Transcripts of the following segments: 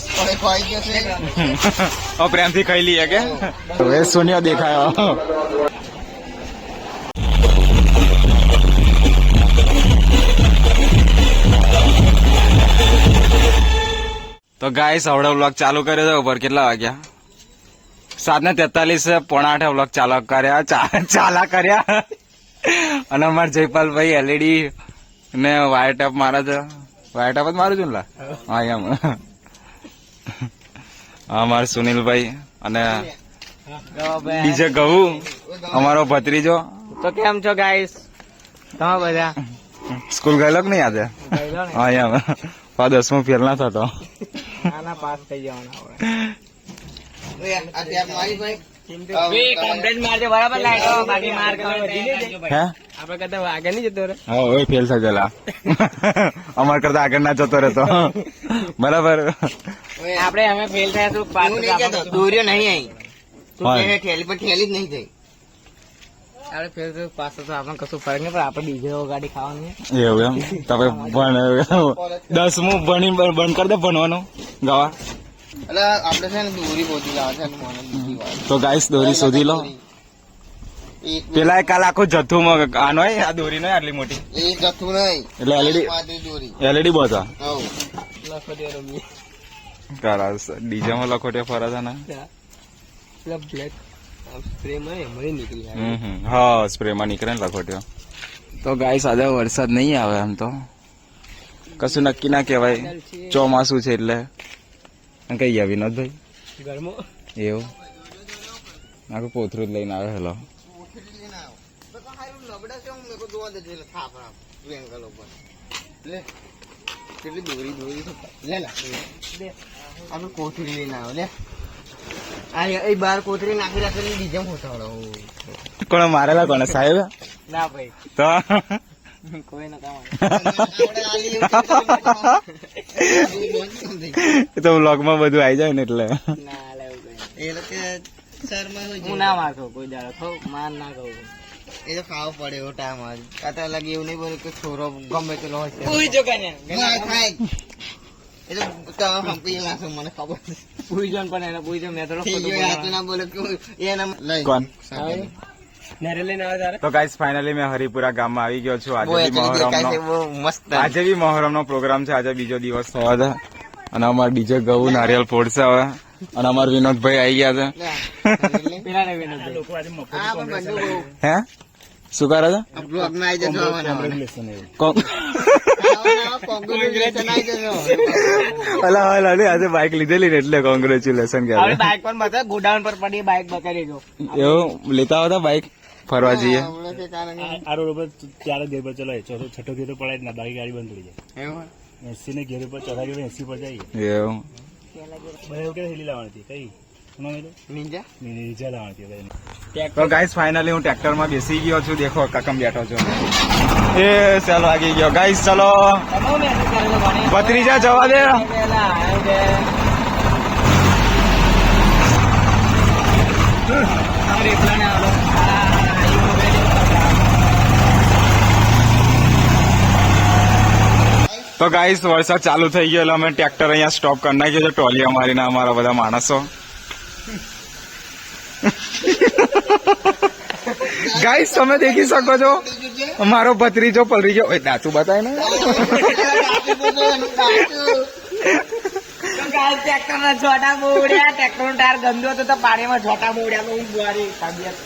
ગયો પ્રેમથી ખાઈ લઈએ કે? હવે સોનિયા દેખાયો. તો ગાઈસ હવડે વ્લોગ ચાલુ કર્યો હતો ઉપર કેટલા વાગ્યા? સાત ને તેતાલીસ પોણા આઠે વ્લોગ ચાલુ કર્યા. ચાલા કર્યા. અને અમારે જયપાલભાઈ એલઈડી ને વાયર ટેપ મારા છે. વાયર ટેપ જ મારું છું ને લા? હા એમ. અમારે સુનિલભાઈ અને બીજે કહું અમારો ભત્રીજો. તો કેમ છો ગાઈસ તમે બધા? સ્કૂલ ગયેલો કે નહીં આજે? હા એમ. પા દસમું ફેલ ના થતો. આના પાસ થઈ જવાના મારજો બરાબર? લાઈટો બાકી માર ખાવા વધી નહીં જાય. હે? આપણે કરતા આગળ નહીં જતો રે હા હવે ફેલ થઈ ગયેલા. અમાર કરતા આગળ ના જતો રહેતો. બરાબર. આપણે અમે ફેલ થયા તો પાસ દોર્યો નહીં અહીં. તું હા. કહે ઠેલી પર ઠેલી જ નહીં થઈ. આપણે ફેલ થયું પાસ તો આપણને કશું ફરક નહીં પણ આપણે ગાડી ખાવાની એવું એમ? તમે ભણ દસમું ભણી બંધ કરી દે ભણવાનું. ગાવા. એટલે આપણે છે ને દોરી બોધી લાવે છે તો ગાઈસ દોરી શોધી લો. પેલા કાલ આખું જથ્થો આનો હોય, આ દોરી નો આટલી મોટી. એ જથ્થું નહીં. એટલે એલઈડી એલઈડી બસ હવ. લખો રમી કરા ડીજે માં લખોટે ફરા છે ને? બ્લેક સ્પ્રે માં નીકળી હમ હમ. હા સ્પ્રે માં નીકળે ને લખોટ્યો. તો ગાય આજે વરસાદ નહીં આવે એમ તો. કશું નક્કી ના કહેવાય. ચોમાસું છે એટલે. કઈ ગયા નથી ભાઈ? એવું. આખું પોથરું જ લઈને આવે હેલો. કેટલી દોરી દોરી લે લે. આપણે કોથળી લઈને આવો લે. આ એ બાર કોથળી નાખી રાખેલી ડીજે હોતાડો કોણ મારેલા કોને સાહેબ? ના ભાઈ. તો? કોઈ ના કામ તો બધું આવી જાય ને એટલે. ના લેવું એ લોકો હું ના મારતો કોઈ દાડો. થો માર ના કહું એ તો ખાવો પડે એવો ટાઈમ આજ કાતા લાગે એવું નહીં બોલે કે છોરો ગમે તેલો હોય પૂરી જો કને. એ તો તમે હંપી નાખો મને ખબર પૂરી જોન પણ એને પૂરી જો મેં તો ના બોલે કે એના કોણ? આવે તારે? તો ગાઈસ ફાઇનલી મેં હરિપુરા ગામમાં આવી ગયો છું. આજે બી મહોરમનો મસ્ત. આજે બી મહોરમ નો પ્રોગ્રામ છે. આજે બીજો દિવસ થયો અને અમારે બીજો ગવું નારિયેલ ફોડશે હવે. અને અમારા વિનોદભાઈ આવી ગયા છે. હે? શું કરે છે? આજે બાઇક લીધેલી ને એટલે કોંગ્રેચ્યુલેશન આપણે. બાઇક પણ બતા ગોડાઉન પર પડી બાઇક બકારી દેજો એવું? લેતા હતા બાઇક ફરવા જઈએ. હમણાં કે કારણ કે- આ રોડ ઉપર ચાર જ ઘેર પર ચલાય ચોથો છઠ્ઠો ઘેર તો પડાય જ ના બાકી ગાડી બંધ થઈ જાય. એસી ને ઘેર ઉપર ચલાવી એસી પર જઈએ. એવું. બધા એવું કે હેલી લાવવાની હતી. કઈ? સુનો મેં તો ગાઈસ ફાઇનલી હું ટ્રેક્ટરમાં બેસી ગયો છું. દેખો કકમ બેઠો છું. એ ચાલો આગી ગયો. ગાઈસ ચલો. ભત્રીજા જવા દે. પેલા આવ્યો છે. તમારે એકલા ને આવો. આ, ઈ મોબાઈલ એવું કરતા. તો ગાઈસ વરસાદ ચાલુ થઈ ગયો એટલે અમે ટ્રેક્ટર અહીંયા સ્ટોપ કરી નાખ્યો છે. ટોલિયા મારીને અમારા બધા માણસો. ગાઈસ તમે દેખી શકો છો? મારો ભત્રીજો પલરી ગયો. ઓય દાંતું બતાય ને. ટ્રેક્ટર ના છોટા બહુ ટ્રેક્ટરનું ટાયર ગંદુ હતું તો પાણીમાં છોટા બહુ તો હું બુઆરી તબિયત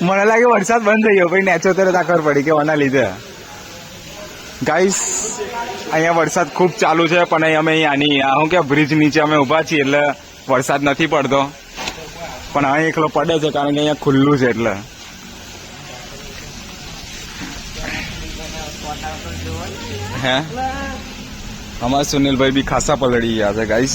મને લાગે વરસાદ બંધ થઈ ગયો. પછી નેચો તરત આખર પડી કે ઓના લીધે. ગાઈસ અહીંયા વરસાદ ખૂબ ચાલુ છે પણ અહીં અમે આની શું કે બ્રિજ નીચે અમે ઊભા છીએ એટલે વરસાદ નથી પડતો. પણ અહીં એકલો પડે છે કારણ કે અહીંયા ખુલ્લું છે એટલે. હે? અમારા સુનિલભાઈ બી ખાસા પલળી ગયા છે ગાઈસ?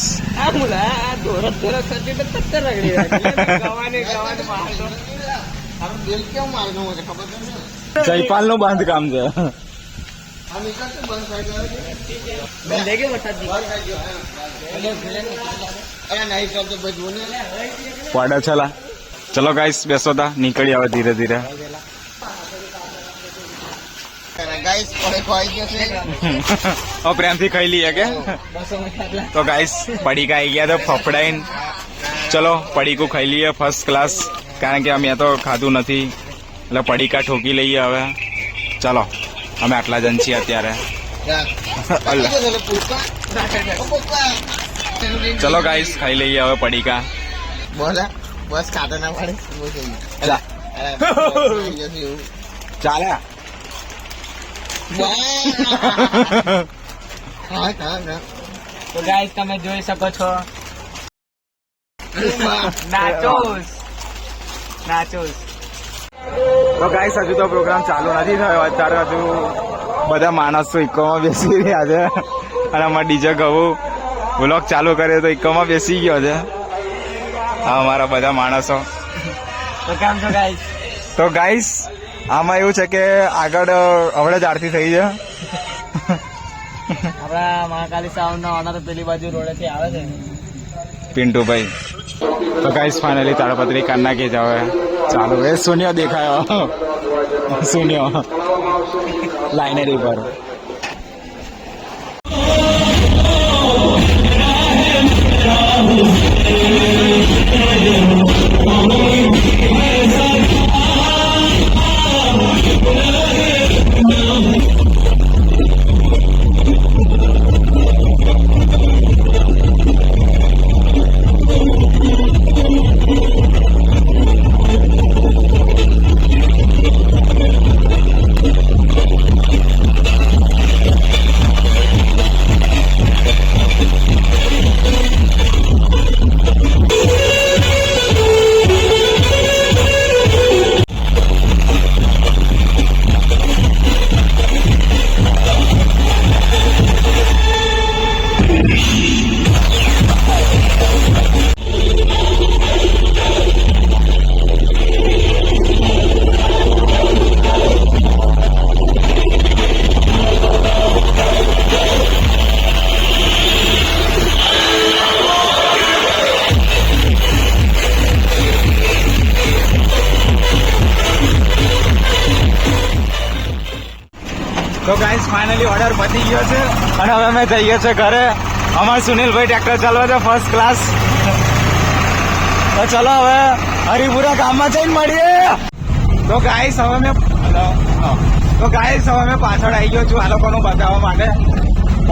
જયપાલનું બાંધકામ છે. આ નીકળતું બંધ થઈ ગયો છે. બંધ થઈ ગયો વરસાદ અરે નહીં ચાલતો ભાઈ જો ને પડે છેલા ચલો ગાઈસ બેસો તા નીકળી આવે ધીરે ધીરે ગાય ગાઈસ પડે ખોઈ ગયો છે હવે પ્રેમથી ખાઈ લઈએ કે બસો માં ખાટલા તો ગાઈસ પડીકા આવી ગયા તો ફફડાઈને ચલો પડીકું ખાઈ લઈએ ફર્સ્ટ ક્લાસ કારણ કે અમે તો ખાધું નથી એટલે પડીકા ઠોકી લઈએ હવે ચલો અમે આટલા જણ છીએ અત્યારે. ચલો ગાઈસ ખાઈ લઈએ હવે પડીકા. બોલા બસ ખાતા ના પડે. ચાલે. તો ગાઈસ તમે જોઈ શકો છો. નાચોસ. નાચોસ. તો ગાઈસ હજુ તો પ્રોગ્રામ ચાલુ નથી થયો. અત્યારે હજુ બધા માણસો ઇકોમાં બેસી રહ્યા છે. અને અમારા ડીજે ગવું વ્લોગ ચાલુ કર્યો તો ઇકોમાં બેસી ગયો છે. હા અમારા બધા માણસો. તો કેમ છો ગાઈસ તો ગાઈસ આમાં એવું છે કે આગળ હમણાં જ આરતી થઈ છે. આપણા મહાકાલી સાઉન્ડ નો ઓનર પેલી બાજુ રોડે થી આવે છે. પિન્ટુભાઈ. તો ગાઈસ ફાઇનલી તાળપત્રી કાઢ નાખી છે ચાલો ચાલુ, એ શૂન્ય દેખાયો. શૂન્ય લાઇનરી પર ફાઇનલી ઓર્ડર પતી ગયો છે. અને હવે અમે જઈએ છીએ ઘરે. અમાર સુનિલભાઈ ટ્રેક્ટર ચાલવા છે ફર્સ્ટ ક્લાસ તો ચલો હવે હરિપુરા ગામમાં જઈને મળીએ. તો ગાઈસ હવે મેં. તો ગાઈસ હવે મેં પાછળ આવી ગયો છું આ લોકોનું બતાવવા માટે.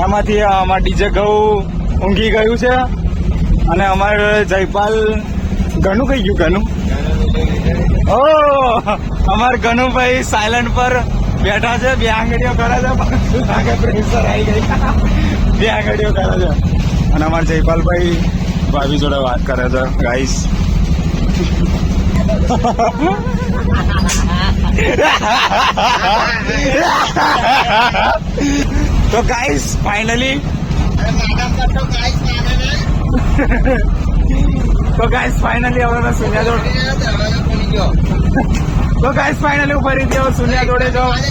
એમાંથી અમાર ડીજે ઘઉં ઊંઘી ગયું છે. અને અમાર જયપાલ ઘણું કહી ગયું? ઘણું ઓ અમાર ગનુભાઈ સાયલન્ટ પર બેઠા છે, બે આંગળીઓ કરે છે લાગે પ્રેશર આવી ગઈ. બે આંગળીઓ કરે છે. અને અમાર જયપાલભાઈ ભાભી જોડે વાત કરે છે ગાઈસ તો ગાઈસ ફાઇનલી તો ગાઈસ ફાઇનલી હવે મેં સુન્યા જોડે. તો ગાઈસ ફાઇનલી ફરીથી આવું સુન્યા જોડે જાઉં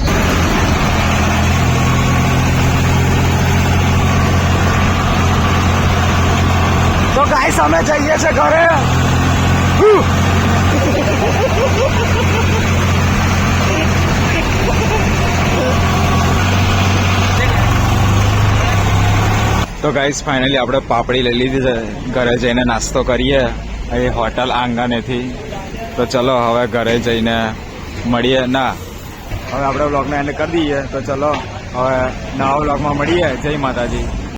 તો ગાઈસ અમે જઈએ છે ઘરે. તો ગાઈસ ફાઇનલી આપણે પાપડી લઈ લીધી છે. ઘરે જઈને નાસ્તો કરીએ. એ હોટલ આંગણેથી તો ચલો હવે ઘરે જઈને મળીએ. ના, હવે આપણે બ્લોગને એન્ડ કરી દઈએ. તો ચલો, હવે નવા બ્લોગમાં મળીએ. જય માતાજી.